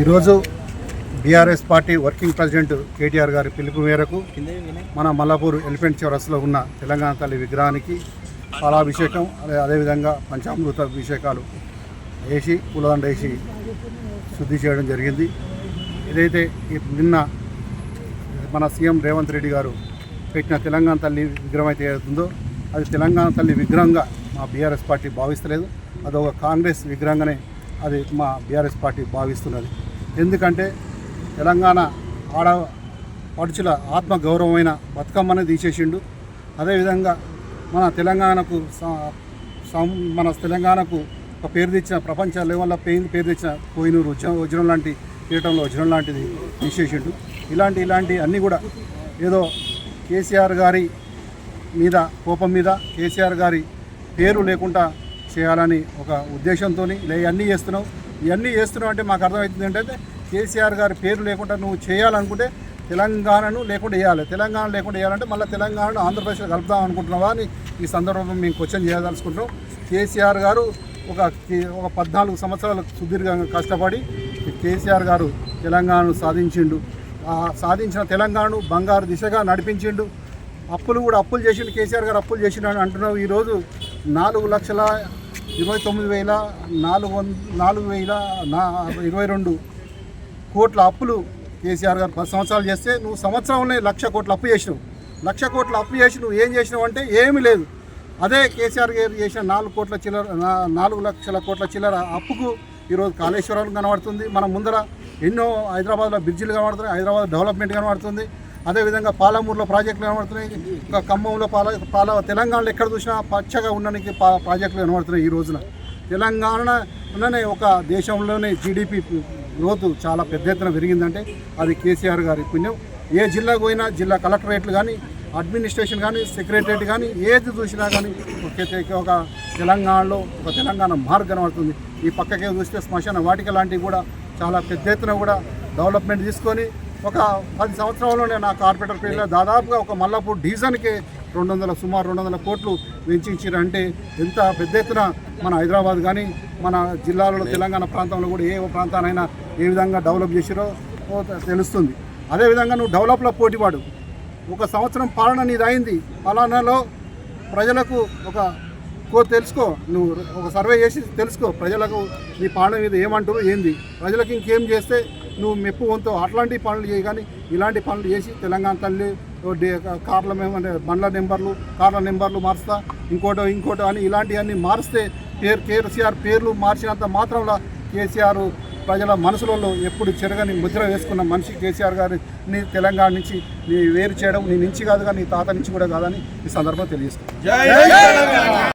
ఈరోజు BRS party working president KTR గారి పిలుపు మేరకు మన మల్లాపూర్ ఎలిఫెంట్ చౌరస్లో ఉన్న తెలంగాణ తల్లి విగ్రహానికి పాలాభిషేకం అదే అదేవిధంగా పంచామృత అభిషేకాలు వేసి పూలదండ వేసి శుద్ధి చేయడం జరిగింది. ఏదైతే నిన్న మన సీఎం రేవంత్ రెడ్డి గారు పెట్టిన తెలంగాణ తల్లి విగ్రహం అయితే ఏదవుతుందో అది తెలంగాణ తల్లి విగ్రహంగా మా బీఆర్ఎస్ పార్టీ భావిస్తలేదు. అది ఒక కాంగ్రెస్ విగ్రహంగానే అది మా బీఆర్ఎస్ పార్టీ భావిస్తున్నది. ఎందుకంటే తెలంగాణ ఆడ పడుచుల ఆత్మ గౌరవమైన బతుకమ్మని తీసేసిండు. అదేవిధంగా మన తెలంగాణకు సం- మన తెలంగాణకు ఒక పేరు తెచ్చిన ప్రపంచ లెవెల్లో పేరు పేరు తెచ్చిన కోహినూరు వజ్రం వజ్రం లాంటి పీఠంలో వజ్రం లాంటిది తీసేసిండు. ఇలాంటి ఇలాంటి అన్నీ కూడా ఏదో కేసీఆర్ గారి మీద కోపం మీద కేసీఆర్ గారి పేరు లేకుండా చేయాలని ఒక ఉద్దేశంతో ఇలా ఇవన్నీ చేస్తున్నావు. ఇవన్నీ చేస్తున్నావు అంటే మాకు అర్థమవుతుంది ఏంటంటే కేసీఆర్ గారి పేరు లేకుండా నువ్వు చేయాలనుకుంటే తెలంగాణను లేకుండా వేయాలి తెలంగాణ లేకుండా వేయాలంటే మళ్ళీ తెలంగాణను ఆంధ్రప్రదేశ్లో కలుపుదాం అనుకుంటున్నావా అని ఈ సందర్భంలో మేము క్వశ్చన్ చేయదలుచుకుంటున్నాం. కేసీఆర్ గారు ఒక ఒక పద్నాలుగు సంవత్సరాలు సుదీర్ఘంగా కష్టపడి కేసీఆర్ గారు తెలంగాణను సాధించిండు. సాధించిన తెలంగాణను బంగారు దిశగా నడిపించిండు. అప్పులు కూడా అప్పులు చేసిండు. కేసీఆర్ గారు అప్పులు చేసిండు అని అంటున్నావు. ఈరోజు నాలుగు లక్షల ఇరవై తొమ్మిది వేల నాలుగు వంద నాలుగు వేల నా ఇరవై రెండు కోట్ల అప్పులు కేసీఆర్ గారు పది సంవత్సరాలు చేస్తే నువ్వు సంవత్సరంలోనే లక్ష కోట్ల అప్పు చేసినావు. లక్ష కోట్ల అప్పు చేసి నువ్వు ఏం చేసినావు అంటే ఏమీ లేదు. అదే కేసీఆర్ గారు చేసిన నాలుగు కోట్ల చిల్లర నాలుగు లక్షల కోట్ల చిల్లర అప్పుకు ఈరోజు కాళేశ్వరం కనబడుతుంది. మన ముందర ఎన్నో హైదరాబాద్లో బ్రిడ్జిలు కనబడుతున్నాయి హైదరాబాద్ డెవలప్మెంట్ కనబడుతుంది. అదేవిధంగా పాలమూరులో ప్రాజెక్టులు కనబడుతున్నాయి. ఇంకా ఖమ్మంలో పాల పాల తెలంగాణలో ఎక్కడ చూసినా పచ్చగా ఉండడానికి పా ప్రాజెక్టులు కనబడుతున్నాయి ఈ రోజున. తెలంగాణలోనే ఒక దేశంలోనే జీడిపి గ్రోత్ చాలా పెద్ద ఎత్తున పెరిగిందంటే అది కేసీఆర్ గారి పుణ్యం. ఏ జిల్లాకు పోయినా జిల్లా కలెక్టరేట్లు కానీ అడ్మినిస్ట్రేషన్ కానీ సెక్రటరేట్ కానీ ఏది చూసినా కానీ ఒక తెలంగాణలో ఒక తెలంగాణ మార్గం కనబడుతుంది. ఈ పక్కకే చూస్తే శ్మశాన వాటిక లాంటివి కూడా చాలా పెద్ద ఎత్తున కూడా డెవలప్మెంట్ తీసుకొని ఒక పది సంవత్సరాల్లోనే నా కార్పొరేటర్ పేరులో దాదాపుగా ఒక మల్లాపూర్ డివిజన్కి రెండు వందల సుమారు రెండు వందల కోట్లు వెచ్చించారు అంటే ఎంత పెద్ద ఎత్తున మన హైదరాబాద్ కానీ మన జిల్లాలలో తెలంగాణ ప్రాంతంలో కూడా ఏ ప్రాంతానైనా ఏ విధంగా డెవలప్ చేసిరో తెలుస్తుంది. అదేవిధంగా నువ్వు డెవలప్లో పోటీపాడు. ఒక సంవత్సరం పాలన నీది అయింది పాలనలో ప్రజలకు ఒక కో తెలుసుకో. నువ్వు ఒక సర్వే చేసి తెలుసుకో. ప్రజలకు నీ పాలన మీద ఏమంటారు ఏంది? ప్రజలకు ఇంకేం చేస్తే నువ్వు మెప్పు వంతు అట్లాంటి పనులు చేయి కానీ ఇలాంటి పనులు చేసి తెలంగాణ తల్లి కార్ల మేము అంటే బండ్ల నెంబర్లు కార్ల నెంబర్లు మారుస్తా ఇంకోటో ఇంకోటో అని ఇలాంటివన్నీ మారిస్తే పేరు కేసీఆర్ పేర్లు మార్చినంత మాత్రంలో కేసీఆర్ ప్రజల మనసులలో ఎప్పుడు చెరగని ముద్ర వేసుకున్న మనిషి కేసీఆర్ గారిని తెలంగాణ నుంచి నీ వేరు చేయడం నీ నుంచి కాదు కానీ నీ తాత నుంచి కూడా కాదని ఈ సందర్భంగా తెలియజేస్తాను